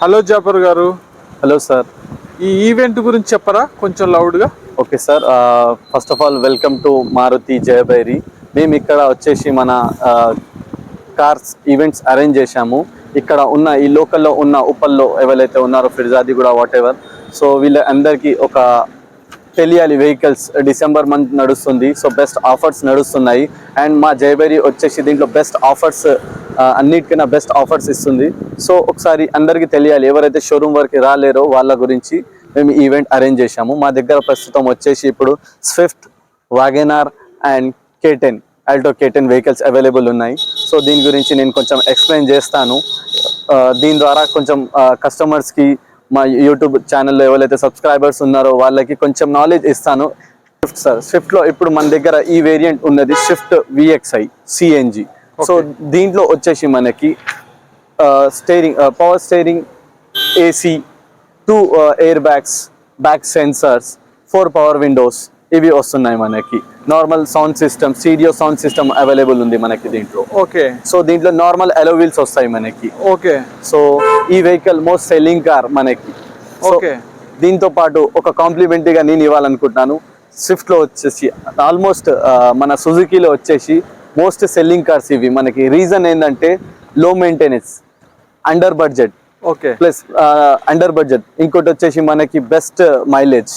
Hello Jafar గారు. Hello sir. ఈ event గురించి చెప్పరా? కొంచెం లౌడ్గా. Okay sir first of all welcome to Maruti Jayabheri. మేము ఇక్కడ వచ్చేసి మన కార్స్ ఈవెంట్స్ అరేంజ్ చేశాము. ఇక్కడ ఉన్న ఈ లోకల్లో ఉన్న ఉప్పల్లో ఎవరైతే ఉన్నారో ఫిర్జాది కూడా వాట్ ఎవర్ సో వీళ్ళ అందరికీ ఒక తెలియాలి వెహికల్స్ డిసెంబర్ మంత్ నడుస్తుంది సో బెస్ట్ ఆఫర్స్ నడుస్తున్నాయి. అండ్ మా జయబేరి వచ్చేసి దీంట్లో బెస్ట్ ఆఫర్స్ అన్నిటికన్నా బెస్ట్ ఆఫర్స్ ఇస్తుంది. సో ఒకసారి అందరికీ తెలియాలి ఎవరైతే షోరూమ్ వరకు రాలేరో వాళ్ళ గురించి మేము ఈవెంట్ అరేంజ్ చేశాము. మా దగ్గర ప్రస్తుతం వచ్చేసి ఇప్పుడు Swift WagonR and K ten Alto K ten vehicles available ఉన్నాయి. సో దీని గురించి నేను కొంచెం ఎక్స్ప్లెయిన్ చేస్తాను. దీని ద్వారా కొంచెం కస్టమర్స్కి మా యూట్యూబ్ ఛానల్లో ఎవరైతే సబ్స్క్రైబర్స్ ఉన్నారో వాళ్ళకి కొంచెం నాలెడ్జ్ ఇస్తాను. స్విఫ్ట్ సార్ స్విఫ్ట్లో ఇప్పుడు మన దగ్గర ఈ వేరియంట్ ఉన్నది స్విఫ్ట్ విఎక్స్ఐ సిఎన్జి సో దీంట్లో వచ్చేసి మనకి steering power steering AC two airbags back sensors four power windows ఇవి వస్తున్నాయి మనకి. నార్మల్ సౌండ్ సిస్టమ్ సీడియో సౌండ్ సిస్టమ్ అవైలబుల్ ఉంది మనకి దీంట్లో. ఓకే సో దీంట్లో నార్మల్ వీల్స్ వస్తాయి మనకి. ఓకే సో ఈ వెహికల్ మోస్ట్ సెల్లింగ్ కార్ మనకి. ఓకే దీంతో పాటు ఒక కాంప్లిమెంటరీగా నేను ఇవ్వాలనుకుంటున్నాను. స్విఫ్ట్లో వచ్చేసి ఆల్మోస్ట్ మన సుజుకీలో వచ్చేసి మోస్ట్ సెల్లింగ్ కార్స్ ఇవి. మనకి రీజన్ ఏంటంటే low maintenance under budget okay. Plus under budget ఇంకోటి వచ్చేసి మనకి బెస్ట్ మైలేజ్.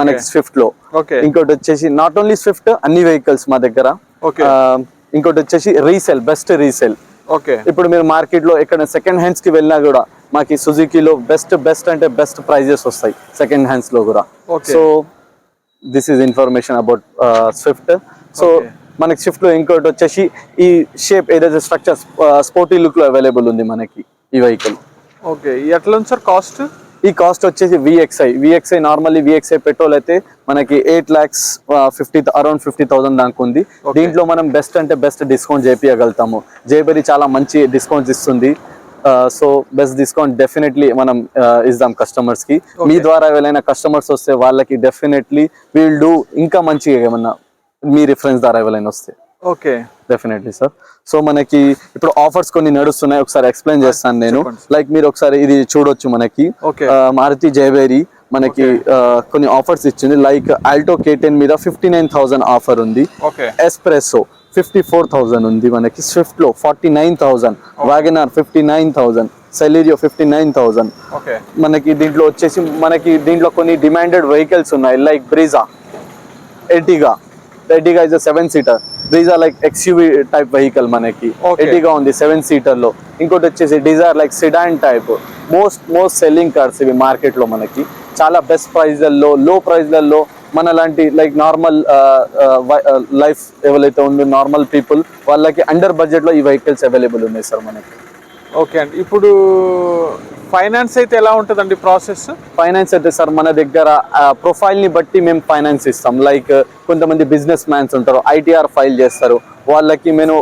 మనకి స్విఫ్ట్లో. ఓకే. ఇంకోటి వచ్చేసి నాట్ ఓన్లీ స్విఫ్ట్ అన్ని వెహికల్స్ మా దగ్గర. ఇంకోటి వచ్చేసి రీసెల్ బెస్ట్ రీసెల్ ఓకే. ఇప్పుడు మీరు మార్కెట్లో ఎక్కడ సెకండ్ హ్యాండ్స్కి వెళ్ళినా కూడా మాకి సుజుకీలో బెస్ట్ బెస్ట్ అంటే బెస్ట్ ప్రైజెస్ వస్తాయి సెకండ్ హ్యాండ్స్లో కూడా. So this is information about Swift so. మనకి స్విఫ్ట్లో ఇంకోటి వచ్చేసి ఈ షేప్ ఏదైతే స్ట్రక్చర్ స్పోర్టీ లుక్లో అవైలబుల్ ఉంది మనకి ఈ వెహికల్ ఓకే ఎట్లా ఉంది సార్ కాస్ట్ ఈ కాస్ట్ వచ్చేసి VXI VXI normally VXI petrol అయితే మనకి eight lakhs fifty around fifty thousand దాకా ఉంది. దీంట్లో మనం బెస్ట్ అంటే బెస్ట్ డిస్కౌంట్ చేపియగలుగుతాము. జేబెరీ చాలా మంచి డిస్కౌంట్స్ ఇస్తుంది. సో బెస్ట్ డిస్కౌంట్ డెఫినెట్లీ మనం ఇద్దాం కస్టమర్స్కి. మీ ద్వారా ఎవరైనా కస్టమర్స్ వస్తే వాళ్ళకి డెఫినెట్లీ వీల్ డూ ఇంకా మంచిగా ఏమన్నా మీ రిఫరెన్స్ ద్వారా ఎవరైనా వస్తే. ఓకే. డెఫినెట్లీ సార్ సో మనకి ఇప్పుడు ఆఫర్స్ కొన్ని నడుస్తున్నాయి. ఒకసారి ఎక్స్ప్లెయిన్ చేస్తాను నేను. లైక్ మీరు ఒకసారి ఇది చూడొచ్చు మనకి. మారుతి జయవేరి మనకి కొన్ని ఆఫర్స్ ఇచ్చింది. లైక్ ఆల్టో కేటెన్ మీద ఫిఫ్టీ నైన్ థౌసండ్ ఆఫర్ ఉంది. Okay. Espresso fifty four thousand ఉంది మనకి. స్విఫ్ట్లో forty nine thousand WagonR fifty nine thousand Celerio fifty nine thousand మనకి దీంట్లో వచ్చేసి మనకి దీంట్లో కొన్ని డిమాండెడ్ వెహికల్స్ ఉన్నాయి. Like Brezza Ertiga Ertiga is seven seater Brezza like XUV type vehicle మనకి. ఎర్టిగా ఉంది సెవెన్ సీటర్లో. ఇంకోటి వచ్చేసి Dzire like sedan type most most selling cars ఇవి మార్కెట్లో మనకి. చాలా బెస్ట్ ప్రైజ్లలో లో ప్రైజ్లలో మన లాంటి లైక్ నార్మల్ లైఫ్ ఎవరైతే ఉందో నార్మల్ పీపుల్ వాళ్ళకి అండర్ బడ్జెట్లో ఈ వెహికల్స్ అవైలబుల్ ఉన్నాయి సార్ మనకి. ఓకే అండి. ఇప్పుడు ఫైనాన్స్ అయితే ఎలా ఉంటుందండి ప్రాసెస్? ఫైనాన్స్ అయితే సార్ మన దగ్గర ప్రొఫైల్ని బట్టి మేము ఫైనాన్స్ ఇస్తాం. లైక్ కొంతమంది బిజినెస్ మ్యాన్స్ ఉంటారు ఐటీఆర్ ఫైల్ చేస్తారు. వాళ్ళకి మేము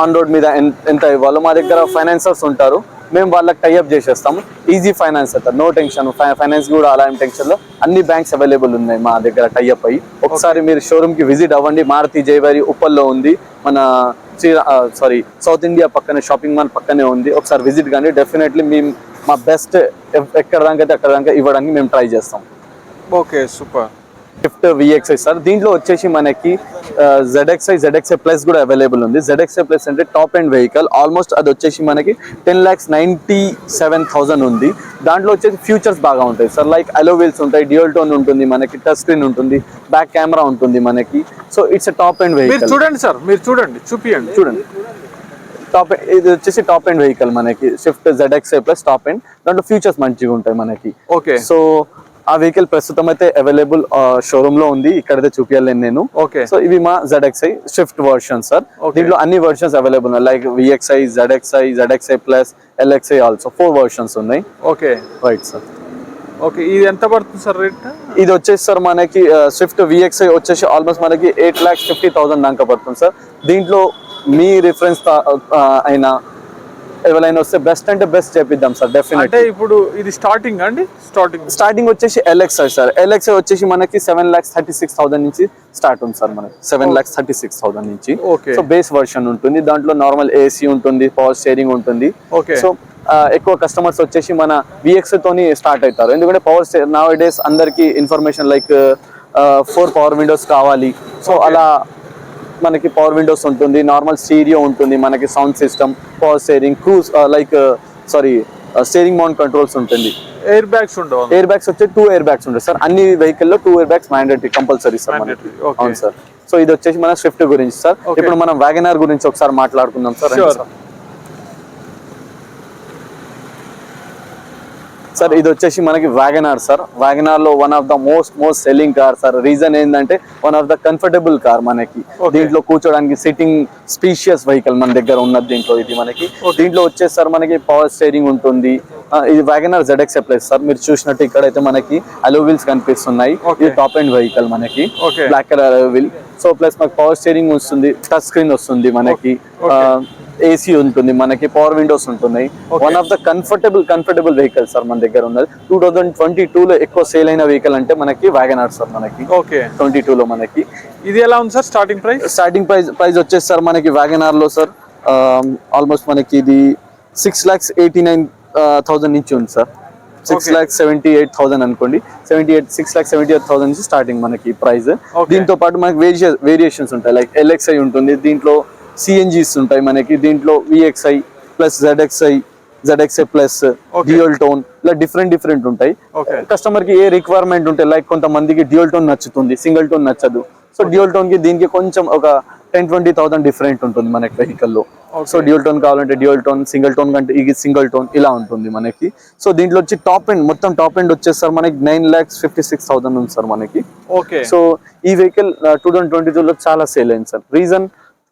ఆన్ రోడ్ మీద ఎంత ఇవ్వాలో మా దగ్గర ఫైనాన్సర్స్ ఉంటారు. మేము వాళ్ళకి టైఅప్ చేసేస్తాము. ఈజీ ఫైనాన్స్ అవుతారు నో టెన్షన్ ఫైనాన్స్ కూడా అలా ఏం టెన్షన్లో అన్ని బ్యాంక్స్ అవైలబుల్ ఉన్నాయి మా దగ్గర టైఅప్ అయ్యి. ఒకసారి మీరు షోరూమ్కి విజిట్ అవ్వండి. మారుతి జయవారి ఉప్పల్లో ఉంది. మన శ్రీ సారీ సౌత్ ఇండియా పక్కనే షాపింగ్ మాల్ పక్కనే ఉంది. ఒకసారి విజిట్ కానీ డెఫినెట్లీ మేము మా బెస్ట్ ఎక్కడ దాకా అయితే అక్కడ దాకా ఇవ్వడానికి మేము ట్రై చేస్తాం. Okay super Swift VXI sir. దీంట్లో వచ్చేసి మనకి జెడ్ఎక్స్ఐ జెడ్ఎక్స్ఐ ప్లస్ కూడా అవైలబుల్ ఉంది. జెడ్ఎక్స్ఐ ప్లస్ అంటే టాప్ అండ్ వెహికల్ ఆల్మోస్ట్ అది వచ్చేసి మనకి ten lakhs ninety seven thousand ఉంది. దాంట్లో వచ్చేసి ఫ్యూచర్స్ బాగా ఉంటాయి సార్. లైక్ అలో వీల్స్ ఉంటాయి డ్యూయల్ టోన్ ఉంటుంది మనకి టచ్ స్క్రీన్ ఉంటుంది బ్యాక్ కెమెరా ఉంటుంది మనకి. So it's top end vehicle చూడండి సార్ మీరు చూడండి చూపియండి. చూడండి. టాప్ ఇది వచ్చేసి టాప్ అండ్ వెహికల్ మనకి. Swift ZXI plus top end దాంట్లో ఫ్యూచర్స్ మంచిగా ఉంటాయి మనకి. ఓకే సో ఆ వెహికల్ ప్రస్తుతం అయితే అవైలబుల్ షోరూమ్లో ఉంది. ఇక్కడైతే చూపించలేను నేను. ఓకే. సో ఇవి మా జెడ్ఎక్స్ఐ స్విఫ్ట్ వర్షన్ సార్. దీంట్లో అన్ని వర్షన్స్ అవైలబుల్ ఉన్నాయి. Like VXI ZXI ZXI plus LXI also four versions ఉన్నాయి. ఓకే. Right sir okay. ఇది ఎంత పడుతుంది సార్ రేట్ ఇది వచ్చేసి సార్ మనకి స్విఫ్ట్ విఎక్స్ఐ వచ్చేసి ఆల్మోస్ట్ మనకి ఎయిట్ ల్యాక్స్ ఫిఫ్టీ థౌసండ్ దాకా పడుతుంది సార్ దీంట్లో మీ రిఫరెన్స్ అయినా ఎవరైనా వస్తే బెస్ట్ అంటే బెస్ట్ చేపిద్దాం సార్ డెఫినెట్ అంటే ఇప్పుడు ఇది స్టార్టింగ్ అండి? స్టార్టింగ్ స్టార్టింగ్ వచ్చేసి ఎల్ఎక్స్ఐ సార్ ఎల్ఎక్స్ఐ వచ్చేసి మనకి seven lakhs thirty six thousand నుంచి స్టార్ట్ ఉంది సార్ మనకి. Seven lakhs thirty six thousand నుంచి. సో బేస్ వర్షన్ ఉంటుంది. దాంట్లో నార్మల్ ఏసీ ఉంటుంది పవర్ స్టేరింగ్ ఉంటుంది. సో ఎక్కువ కస్టమర్స్ వచ్చేసి మన విఎక్స్ తోని స్టార్ట్ అవుతారు. ఎందుకంటే పవర్ నవ్ డేస్ అందరికి information like four power windows కావాలి. సో అలా మనకి పవర్ విండోస్ ఉంటుంది నార్మల్ స్టీరియో ఉంటుంది మనకి sound system power steering cruise like sorry steering mount controls ఉంటుంది. ఎయిర్ బ్యాగ్స్ ఉండవు ఎయిర్ బ్యాగ్స్ వచ్చి టూ ఎయిర్ బ్యాగ్స్ ఉంటాయి సార్. అన్ని వెహికల్లో two air bags mandatory compulsory sir. అవును సార్. సో ఇది వచ్చేసి మన స్విఫ్ట్ గురించి సార్. ఇప్పుడు మనం వ్యాగనార్ గురించి ఒకసారి మాట్లాడుకుందాం సార్ రండి Sure. సార్. ఇది వచ్చేసి మనకి WagonR sir. వ్యాగనార్లో one of the most most selling car sir. Reason ఏంటంటే one of the comfortable car మనకి. దీంట్లో కూర్చోడానికి సిట్టింగ్ స్పీషియస్ వెహికల్ మన దగ్గర ఉన్నది దీంట్లో ఇది మనకి. దీంట్లో వచ్చేసి సార్ మనకి పవర్ స్టీరింగ్ ఉంటుంది. ఇది వ్యాగనార్ జెడ్ఎక్స్ ప్లస్ సార్. మీరు చూసినట్టు ఇక్కడైతే మనకి అలో వీల్స్ కనిపిస్తున్నాయి. ఇది టాప్ అండ్ వెహికల్ మనకి. Black colour wheel so plus మనకి పవర్ స్టీరింగ్ వస్తుంది టచ్ స్క్రీన్ వస్తుంది మనకి. ఏసీ ఉంటుంది మనకి పవర్ విండోస్ ఉంటున్నాయి. One of the comfortable comfortable vehicle sir మన దగ్గర ఉన్నది. టూ థౌజండ్ ట్వంటీ టూ లో ఎక్కువ సేల్ అయిన వెహికల్ అంటే మనకి వ్యాగనార్ సార్ మనకి. ఓకే ట్వంటీ టూ లో మనకి. ఇది ఎలా ఉంది sir starting price starting price price వచ్చేసి సార్ మనకి వ్యాగనార్లో సార్ ఆల్మోస్ట్ మనకి ఇది six lakhs eighty nine thousand నుంచి ఉంది sir six. Lakhs seventy eight thousand అనుకోండి. Seventy eight six lakhs seventy eight thousand నుంచి స్టార్టింగ్ మనకి ప్రైస్. దీంతో పాటు మనకి వేరియే వేరియేషన్స్ ఉంటాయి. లైక్ ఎల్ఎక్స్ఐ ఉంటుంది దీంట్లో సిఎన్జీస్ ఉంటాయి మనకి. దీంట్లో VXI plus ZXI ZXI plus. Dual tone ఇలా డిఫరెంట్ డిఫరెంట్ ఉంటాయి. కస్టమర్కి ఏ రిక్వైర్మెంట్ ఉంటే లైక్ కొంతమందికి డ్యూయల్ టోన్ నచ్చుతుంది సింగిల్ టోన్ నచ్చదు. సో డ్యూయల్ టోన్కి దీనికి కొంచెం ఒక టెన్ ట్వంటీ థౌసండ్ డిఫరెంట్ ఉంటుంది మనకి వెహికల్లో. సో డ్యూయల్ టోన్ కావాలంటే డ్యూయల్ టోన్ సింగిల్ టోన్ కంటే ఇది సింగిల్ టోన్ ఇలా ఉంటుంది మనకి. సో దీంట్లో వచ్చి టాప్ ఎండ్ మొత్తం టాప్ ఎండ్ వచ్చేసి మనకి nine lakhs fifty six thousand ఉంది సార్ మనకి. ఓకే సో ఈ వెహికల్ టూ థౌసండ్ ట్వంటీ లో చాలా సేల్ అయింది సార్. రీజన్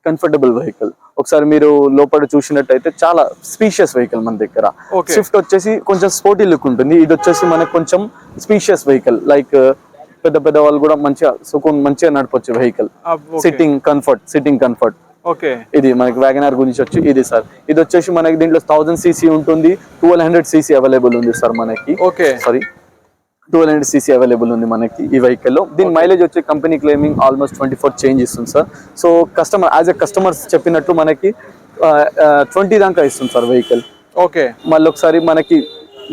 కంఫర్టబుల్ వెహికల్ ఒకసారి మీరు లోపల చూసినట్టయితే చాలా స్పీషియస్ వెహికల్ మన దగ్గర. స్విఫ్ట్ వచ్చేసి కొంచెం స్పోర్టీ లుక్ ఉంటుంది. ఇది వచ్చేసి మనకు కొంచెం స్పీషియస్ వెహికల్ లైక్ పెద్ద పెద్ద వాళ్ళు కూడా మంచిగా సుకూన్ మంచిగా నడపొచ్చు vehicle sitting comfort sitting comfort okay ఇది మనకి వ్యాగనార్ గురించి వచ్చి ఇది సార్. ఇది వచ్చేసి మనకి దీంట్లో థౌసండ్ సీసీ ఉంటుంది. ట్వెల్వ్ హండ్రెడ్ సీసీ అవైలబుల్ ఉంది సార్ మనకి. Okay sorry twelve hundred CC available ఉంది మనకి ఈ వెహికల్లో. దీని మైలేజ్ వచ్చి company claiming almost twenty four range ఇస్తుంది sir so customer as a customers చెప్పినట్టు మనకి ట్వంటీ దాకా ఇస్తుంది సార్ వెహికల్ ఓకే మళ్ళీ ఒకసారి మనకి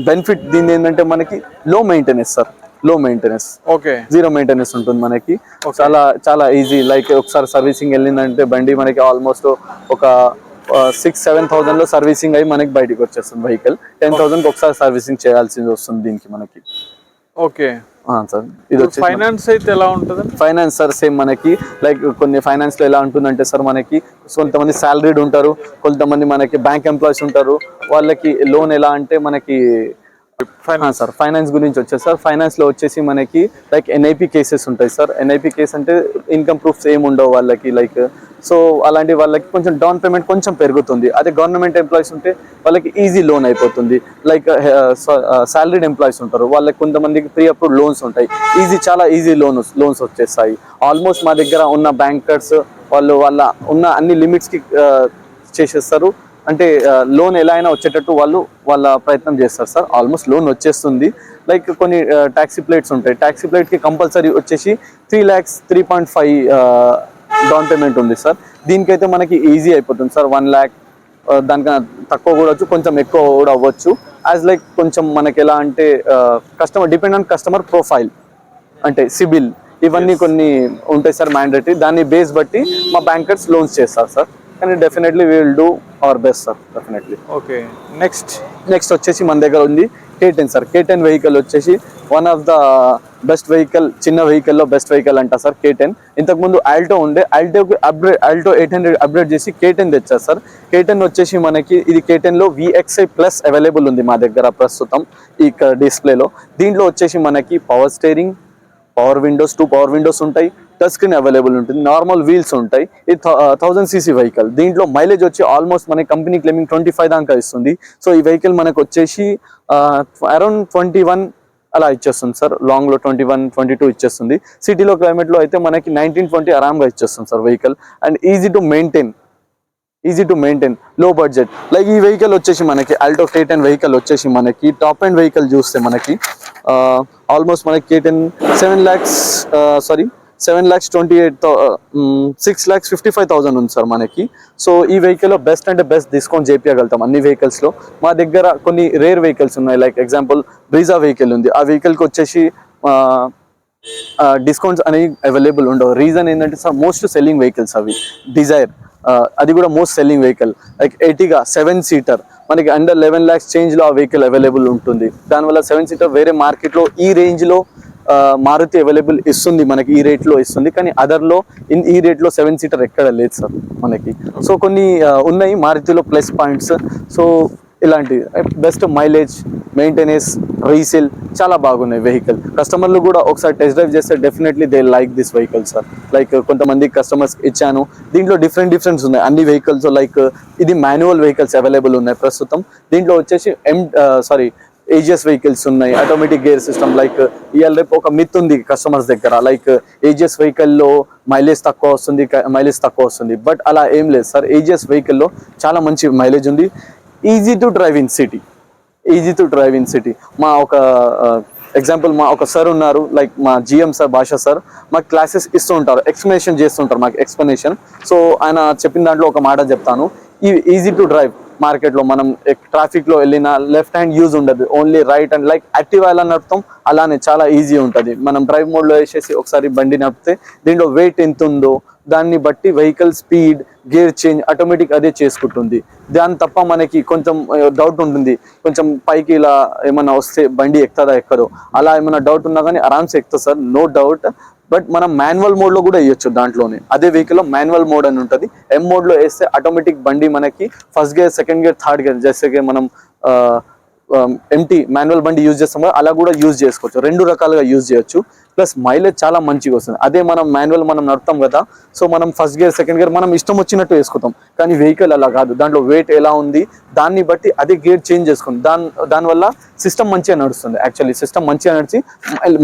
బెనిఫిట్ దీని ఏంటంటే మనకి లో మెయింటెనెన్స్ సార్లో మెయింటెనెన్స్ ఓకే జీరో మెయింటెనెన్స్ ఉంటుంది మనకి. చాలా చాలా ఈజీ లైక్ ఒకసారి సర్వీసింగ్ వెళ్ళిందంటే బండి మనకి ఆల్మోస్ట్ ఒక సిక్స్ సెవెన్ థౌసండ్లో సర్వీసింగ్ అయ్యి మనకి బయటికి వచ్చేస్తుంది వెహికల్ టెన్ థౌసండ్ ఒకసారి సర్వీసింగ్ చేయాల్సి వస్తుంది దీనికి మనకి. ఓకే. సార్. ఇది వచ్చి ఫైనాన్స్ అయితే ఎలా ఉంటుంది? ఫైనాన్స్ సార్ సేమ్ మనకి. లైక్ కొన్ని ఫైనాన్స్లో ఎలా ఉంటుందంటే సార్ మనకి కొంతమంది సాలరీడ్ ఉంటారు కొంతమంది మనకి బ్యాంక్ ఎంప్లాయీస్ ఉంటారు. వాళ్ళకి లోన్ ఎలా అంటే మనకి సార్ ఫైనాన్స్ ah, గురించి వచ్చేసి సార్ ఫైనాన్స్లో వచ్చేసి మనకి లైక్ ఎన్ఐపి కేసెస్ ఉంటాయి సార్ ఎన్ఐపి కేస్ అంటే ఇన్కమ్ ప్రూఫ్స్ ఏమి ఉండవు వాళ్ళకి లైక్ సో అలాంటి వాళ్ళకి కొంచెం డౌన్ పేమెంట్ కొంచెం పెరుగుతుంది. అదే గవర్నమెంట్ ఎంప్లాయీస్ ఉంటే వాళ్ళకి ఈజీ లోన్ అయిపోతుంది. లైక్ సాలరీడ్ ఎంప్లాయీస్ ఉంటారు. వాళ్ళకి కొంతమందికి ప్రీ అప్రూవ్ లోన్స్ ఉంటాయి. ఈజీ చాలా ఈజీ లోన్ లోన్స్ వచ్చేస్తాయి. ఆల్మోస్ట్ మా దగ్గర ఉన్న బ్యాంకర్స్ వాళ్ళు వాళ్ళ ఉన్న అన్ని లిమిట్స్కి uh, చేసేస్తారు. అంటే లోన్ ఎలా అయినా వచ్చేటట్టు వాళ్ళు వాళ్ళ ప్రయత్నం చేస్తారు సార్. ఆల్మోస్ట్ లోన్ వచ్చేస్తుంది. లైక్ కొన్ని ట్యాక్సీ ప్లేట్స్ ఉంటాయి. ట్యాక్సీ ప్లేట్కి కంపల్సరీ వచ్చేసి three lakhs three point five down payment ఉంది సార్. దీనికైతే మనకి ఈజీ అయిపోతుంది సార్. వన్ ల్యాక్ దానికన్నా తక్కువ కూడా వచ్చు కొంచెం ఎక్కువ కూడా అవ్వచ్చు. యాజ్ లైక్ కొంచెం మనకి ఎలా అంటే customer depend on customer profile అంటే సిబిల్. ఇవన్నీ కొన్ని ఉంటాయి సార్ మ్యాండేటరీ దాన్ని బేస్ బట్టి మా బ్యాంకర్స్ లోన్స్ చేస్తారు సార్. కానీ definitely will do our best sir definitely okay next next వచ్చేసి మన దగ్గర ఉంది K ten sir K ten vehicle వచ్చేసి one of the best vehicle చిన్న వెహికల్లో బెస్ట్ వెహికల్ అంట సార్ కేటెన్ ఇంతకు ముందు ఆల్టో ఉండే ఆల్టోకి upgrade Alto eight hundred upgrade చేసి కేటెన్ తెచ్చారు సార్ కేటెన్ వచ్చేసి మనకి ఇది కేటెన్లో విఎక్స్ఐ ప్లస్ అవైలబుల్ ఉంది మా దగ్గర ప్రస్తుతం ఈ డిస్ప్లేలో దీంట్లో వచ్చేసి మనకి power steering power windows two power windows ఉంటాయి. టచ్ స్క్రీన్ అవైలబుల్ ఉంటుంది. నార్మల్ వీల్స్ ఉంటాయి. ఇది థౌసండ్ సీసీ వెహికల్ దీంట్లో మైలేజ్ వచ్చి ఆల్మోస్ట్ మన కంపెనీ క్లెయిమింగ్ ట్వంటీ ఫైవ్ దాకా ఇస్తుంది. సో ఈ వెహికల్ మనకు వచ్చేసి అరౌండ్ ట్వంటీ వన్ అలా ఇచ్చేస్తుంది సార్. లాంగ్లో ట్వంటీ వన్ ట్వంటీ టూ ఇచ్చేస్తుంది సిటీలో క్లైమేట్లో అయితే మనకి నైన్టీన్ ట్వంటీ ఆరామ్గా ఇచ్చేస్తుంది sir vehicle and easy to maintain easy to మెయింటైన్లో budget like ఈ వెహికల్ వచ్చేసి మనకి ఆల్టో కేటెన్ వెహికల్ వచ్చేసి మనకి టాప్ అండ్ వెహికల్ చూస్తే మనకి ఆల్మోస్ట్ మనకి K ten seven lakhs sorry seven lakhs twenty eight six lakhs fifty five thousand ఉంది sir మనకి. సో ఈ వెహికల్లో బెస్ట్ అంటే బెస్ట్ డిస్కౌంట్ చేపించగలుగుతాం అన్ని వెహికల్స్లో. మా దగ్గర కొన్ని రేర్ వెహికల్స్ ఉన్నాయి. లైక్ ఎగ్జాంపుల్ బ్రీజా వెహికల్ ఉంది. ఆ వెహికల్కి వచ్చేసి డిస్కౌంట్స్ అనేవి అవైలబుల్ ఉండవు. రీజన్ ఏంటంటే సార్ మోస్ట్ సెల్లింగ్ వెహికల్స్ అవి. డిజైర్ అది కూడా most selling vehicle. Like Ertiga seven seater. మనకి అండర్ లెవెన్ ల్యాక్స్ చేంజ్లో ఆ వెహికల్ అవైలబుల్ ఉంటుంది. దానివల్ల సెవెన్ సీటర్ వేరే మార్కెట్లో ఈ రేంజ్లో మారుతి అవైలబుల్ ఇస్తుంది మనకి ఈ రేట్లో ఇస్తుంది. కానీ అదర్లో ఇన్ ఈ రేట్లో సెవెన్ సీటర్ ఎక్కడ లేదు సార్ మనకి. సో కొన్ని ఉన్నాయి మారుతిలో ప్లస్ పాయింట్స్ సో ఇలాంటి బెస్ట్ మైలేజ్ మెయింటెనెన్స్ రీసేల్ చాలా బాగున్నాయి వెహికల్ కస్టమర్లు కూడా ఒకసారి టెస్ట్ డ్రైవ్ చేస్తే definitely they like this vehicle sir like కొంతమంది కస్టమర్స్ ఇచ్చాను. దీంట్లో డిఫరెంట్ డిఫరెన్స్ ఉన్నాయి. అన్ని వెహికల్స్ లైక్ ఇది మాన్యువల్ వెహికల్స్ అవైలబుల్ ఉన్నాయి ప్రస్తుతం. దీంట్లో వచ్చేసి ఎం సారీ ఏజియస్ వెహికల్స్ ఉన్నాయి. ఆటోమేటిక్ గేర్ సిస్టమ్ లైక్ ఇవాళ రేపు ఒక మిత్ ఉంది కస్టమర్స్ దగ్గర. లైక్ ఏజియస్ వెహికల్లో మైలేజ్ తక్కువ వస్తుంది మైలేజ్ తక్కువ వస్తుంది. బట్ అలా ఏం లేదు సార్ ఏజియస్ వెహికల్లో చాలా మంచి మైలేజ్ ఉంది. Easy to drive in city easy to drive in city మా ఒక ఎగ్జాంపుల్ మా ఒక సార్ ఉన్నారు. లైక్ మా జిఎం సార్ భాష సార్ మాకు క్లాసెస్ ఇస్తూ ఉంటారు. ఎక్స్ప్లెనేషన్ చేస్తుంటారు మాకు ఎక్స్ప్లెనేషన్ సో ఆయన చెప్పిన దాంట్లో ఒక మాట చెప్తాను. ఈ ఈజీ టు డ్రైవ్ మార్కెట్లో మనం ట్రాఫిక్లో వెళ్ళిన వెళ్ళినా లెఫ్ట్ హ్యాండ్ యూజ్ ఉండదు. Only right and like active ఎలా నడుపుతాం. అలానే చాలా ఈజీ ఉంటుంది. మనం డ్రైవ్ మోడ్లో వేసేసి ఒకసారి బండి నడిపితే దీంట్లో వెయిట్ ఎంత ఉందో దాన్ని బట్టి vehicle speed gear change automatic అదే చేసుకుంటుంది. దాని తప్ప మనకి కొంచెం డౌట్ ఉంటుంది. కొంచెం పైకి ఇలా ఏమైనా వస్తే బండి ఎక్కుతుందా ఎక్కదో. అలా ఏమైనా డౌట్ ఉన్నా కానీ ఆరామ్స్ ఎక్కుతుంది సార్. నో డౌట్ బట్ మనం మాన్యువల్ మోడ్లో కూడా వేయొచ్చు దాంట్లోనే. అదే వెహికల్లో మాన్యువల్ మోడ్ అని ఉంటుంది. ఎం మోడ్లో వేస్తే ఆటోమేటిక్ బండి మనకి first gear second gear third gear జैसे మనం ఎంటీ మాన్యువల్ బండి యూజ్ చేస్తాం అలా కూడా యూజ్ చేసుకోవచ్చు. రెండు రకాలుగా యూజ్ చేయొచ్చు. ప్లస్ మైలేజ్ చాలా మంచిగా వస్తుంది. అదే మనం మాన్యువల్ మనం నడుపుతాం కదా సో మనం ఫస్ట్ గేర్ సెకండ్ గేర్ మనం ఇష్టం వచ్చినట్టు వేసుకుంటాం. కానీ వెహికల్ అలా కాదు. దాంట్లో వెయిట్ ఎలా ఉంది దాన్ని బట్టి అదే గేర్ చేంజ్ చేసుకుంది. దాని దానివల్ల సిస్టమ్ మంచిగా నడుస్తుంది. యాక్చువల్లీ సిస్టమ్ మంచిగా నడిచి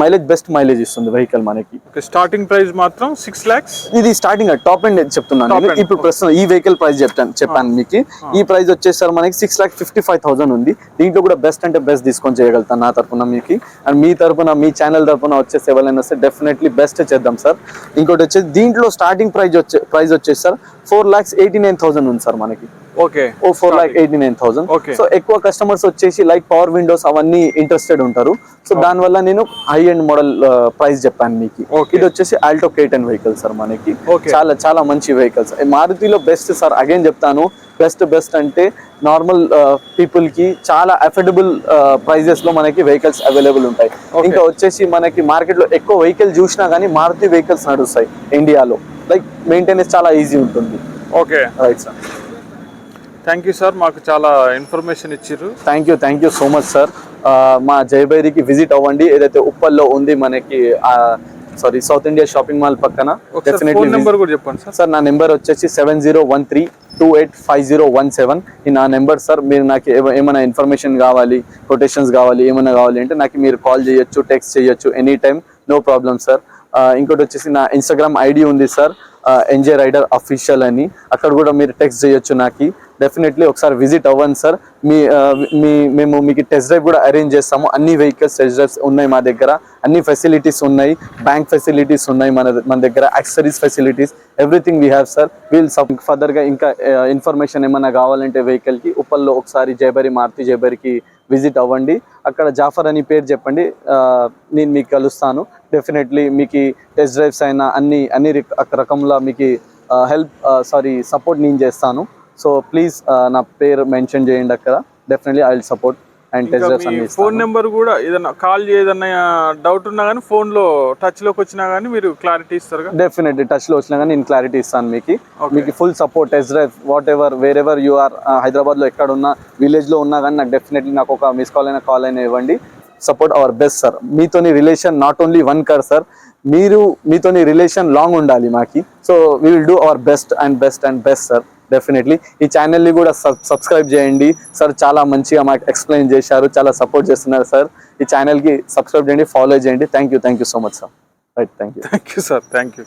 మైలేజ్ బెస్ట్ మైలేజ్ ఇస్తుంది వెహికల్ మనకి. స్టార్టింగ్ ప్రైస్ మాత్రం సిక్స్ ల్యాక్స్ ఇది స్టార్టింగ్ టాప్ ఎండ్ చెప్తున్నాను. ఇప్పుడు ప్రస్తుతం ఈ వెహికల్ ప్రైస్ చెప్తాను చెప్పాను మీకు. ఈ ప్రైస్ వచ్చేసరి మనకి six lakh fifty five thousand ఉంది. దీంట్లో కూడా బెస్ట్ అంటే బెస్ట్ డిస్కౌంట్ చేయగలుగుతాను నా తరపున మీకు. అండ్ మీ తరపున మీ ఛానల్ తరపున వచ్చేసి చేయాలని వస్తే డెఫినెట్లీ బెస్ట్ చేద్దాం సార్ ఇంకోటి వచ్చేసి దీంట్లో స్టార్టింగ్ ప్రైజ్ వచ్చే ప్రైజ్ వచ్చేసి sir four lakhs eighty nine thousand ఉంది సార్ మనకి. ఓ four lakh eighty nine thousand. So ఎక్కువ కస్టమర్స్ వచ్చేసి లైక్ పవర్ విండోస్ అవన్నీ ఇంట్రెస్టెడ్ ఉంటారు. సో దాని వల్ల నేను హై ఎండ్ మోడల్ ప్రైస్ చెప్పాను మీకు. ఇది వచ్చేసి Alto K ten vehicle sir మనకి. చాలా చాలా మంచి వెహికల్స్ మారుతిలో బెస్ట్ సార్ అగైన్ చెప్తాను. బెస్ట్ బెస్ట్ అంటే నార్మల్ పీపుల్కి చాలా అఫోర్డబుల్ ప్రైజెస్లో మనకి వెహికల్స్ అవైలబుల్ ఉంటాయి. ఇంకా వచ్చేసి మనకి మార్కెట్లో ఎక్కువ వెహికల్ చూసినా కానీ మారుతి వెహికల్స్ నడుస్తాయి ఇండియాలో లైక్ మెయింటెనెన్స్ చాలా ఈజీ ఉంటుంది. Okay right sir thank you sir మాకు చాలా ఇన్ఫర్మేషన్ ఇచ్చారు thank you thank you so much sir మా జయబైరికి విజిట్ అవ్వండి. ఏదైతే ఉప్పల్లో ఉంది మనకి sorry south India shopping mall పక్కన ఫోన్ నెంబర్ కూడా చెప్పండి సార్ సార్ నా నెంబర్ వచ్చేసి seven zero one three two eight five zero one seven ఈ నా నెంబర్ సార్ మీరు నాకు ఏమ- ఏమైనా ఇన్ఫర్మేషన్ కావాలి కొటేషన్స్ కావాలి ఏమైనా కావాలి అంటే నాకు మీరు కాల్ చేయొచ్చు టెక్స్ట్ చేయొచ్చు any time no problem sir ఇంకోటి వచ్చేసి నా ఇన్స్టాగ్రామ్ ఐడి ఉంది sir N J rider official అని. అక్కడ కూడా మీరు టెక్స్ట్ చేయొచ్చు నాకు. డెఫినెట్లీ ఒకసారి విజిట్ అవ్వండి సార్. మీ మీ మేము మీకు టెస్ట్ డ్రైవ్ కూడా అరేంజ్ చేస్తాము. అన్ని వెహికల్స్ టెస్ట్ డ్రైవ్స్ ఉన్నాయి మా దగ్గర. అన్ని ఫెసిలిటీస్ ఉన్నాయి. బ్యాంక్ ఫెసిలిటీస్ ఉన్నాయి మన మన దగ్గర. Accessories facilities. Everything we have sir we'll sub ఫర్దర్గా ఇంకా ఇన్ఫర్మేషన్ ఏమైనా కావాలంటే వెహికల్కి ఉప్పల్లో ఒకసారి జయబరి మారుతి జయబరికి విజిట్ అవ్వండి. అక్కడ జాఫర్ అని పేరు చెప్పండి. నేను మీకు కలుస్తాను. డెఫినెట్లీ మీకు టెస్ట్ డ్రైవ్స్ అయినా అన్ని అన్ని రక- రకంలో మీకు హెల్ప్ సారీ సపోర్ట్ నేను చేస్తాను. సో ప్లీజ్ నా పేరు మెన్షన్ చేయండి అక్కడ. Definitely I will support and test drives అన్ని ఫోన్ నెంబర్ కూడా ఏదైనా కాల్ ఏదన్నా డౌట్ ఉన్నా కానీ ఫోన్లో టచ్లోకి వచ్చినా కానీ మీరు క్లారిటీ ఇస్తారు డెఫినెట్లీ టచ్లో వచ్చినా కానీ నేను క్లారిటీ ఇస్తాను మీకు. మీకు full support test drive whatever wherever you are హైదరాబాద్లో ఎక్కడ ఉన్నా విలేజ్లో ఉన్నా కానీ నాకు డెఫినెట్లీ నాకు ఒక మిస్ కాల్ అయినా కాల్ అయినా ఇవ్వండి. సపోర్ట్ అవర్ బెస్ట్ సార్ మీతోని relation not only one car sir మీరు మీతోని రిలేషన్ లాంగ్ ఉండాలి మాకి. So we will do our best and best and best sir definitely ఈ ఛానల్ని కూడా సబ్స్క్రైబ్ చేయండి. సార్ చాలా మంచిగా మాకు ఎక్స్ప్లెయిన్ చేశారు చాలా సపోర్ట్ చేస్తున్నారు సార్ ఈ ఛానల్కి సబ్స్క్రైబ్ చేయండి ఫాలో చేయండి. Thank you thank you so much sir right thank you thank you sir thank you